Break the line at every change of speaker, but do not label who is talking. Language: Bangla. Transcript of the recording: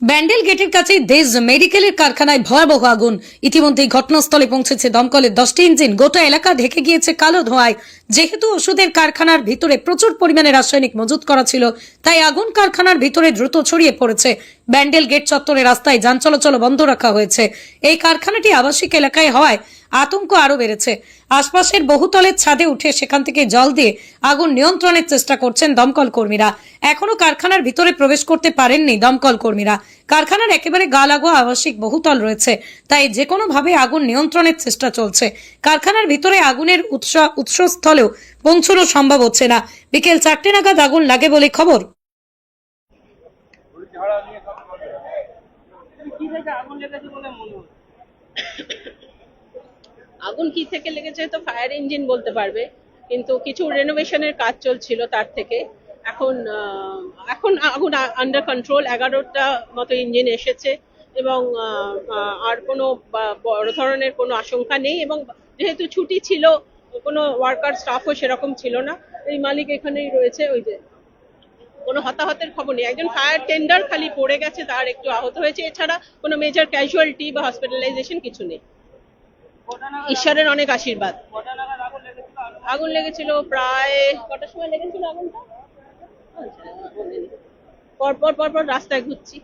ব্যান্ডেল গেটের কাছে দেশ মেডিকেলের কারখানায় ভয়াবহ আগুন। ইতিমধ্যেই ঘটনাস্থলে পৌঁছেছে দমকলের দশটি ইঞ্জিন। গোটা এলাকা ঢেকে গিয়েছে কালো ধোঁয়ায়। যেহেতু ওষুধের কারখানার ভিতরে প্রচুর পরিমাণে রাসায়নিক মজুত করা ছিল, তাই আগুন কারখানার ভিতরে দ্রুত ছড়িয়ে পড়েছে। ব্যান্ডেল গেট চত্বরে রাস্তায় যান চলাচল বন্ধ রাখা হয়েছে। এই কারখানাটি আবাসিক এলাকায় হওয়ায় আতঙ্ক আরও বেড়েছে। আশপাশের বহুতলের ছাদে উঠে সেখান থেকে জল দিয়ে আগুন নিয়ন্ত্রণের চেষ্টা করছেন দমকল কর্মীরা। এখনও কারখানার ভিতরে প্রবেশ করতে পারেননি দমকল কর্মীরা। কারখানার একেবারে গা লাগোয়া আবাসিক বহুতল রয়েছে, তাই যে কোনো ভাবে আগুন নিয়ন্ত্রণের চেষ্টা চলছে। কারখানার ভিতরে আগুনের উৎস, উৎসস্থলেও পৌঁছানো সম্ভব হচ্ছে না। বিকেল চারটে নাগাদ আগুন লাগে বলে খবর।
আগুন লেগেছে বলে মনে হচ্ছে।
আগুন কি থেকে লেগেছে তো ফায়ার ইঞ্জিন বলতে পারবে। কিন্তু কিছু রেনোভেশনের কাজ চলছিল তার থেকে। এখন এখন আগুন আন্ডার কন্ট্রোল এগারোটা মতো ইঞ্জিন এসেছে এবং আর কোনো বড় ধরনের কোনো আশঙ্কা নেই এবং যেহেতু ছুটি ছিল, কোনো ওয়ার্কার স্টাফও সেরকম ছিল না। এই মালিক এখানেই রয়েছে, ওই যে কোনো হতাহতের খবর নেই। একজন ফায়ার টেন্ডার খালি পড়ে গেছে, তার একটু আহত হয়েছে। এছাড়া কোনো মেজর ক্যাজুয়ালিটি বা হসপিটালাইজেশন কিছু নেই। ঈশ্বরের অনেক আশীর্বাদ।
আগুন লেগেছিল
প্রায় কটার সময় লেগেছিল আগুনটা? পরপর পর পর পর রাস্তায় ঘুরছি।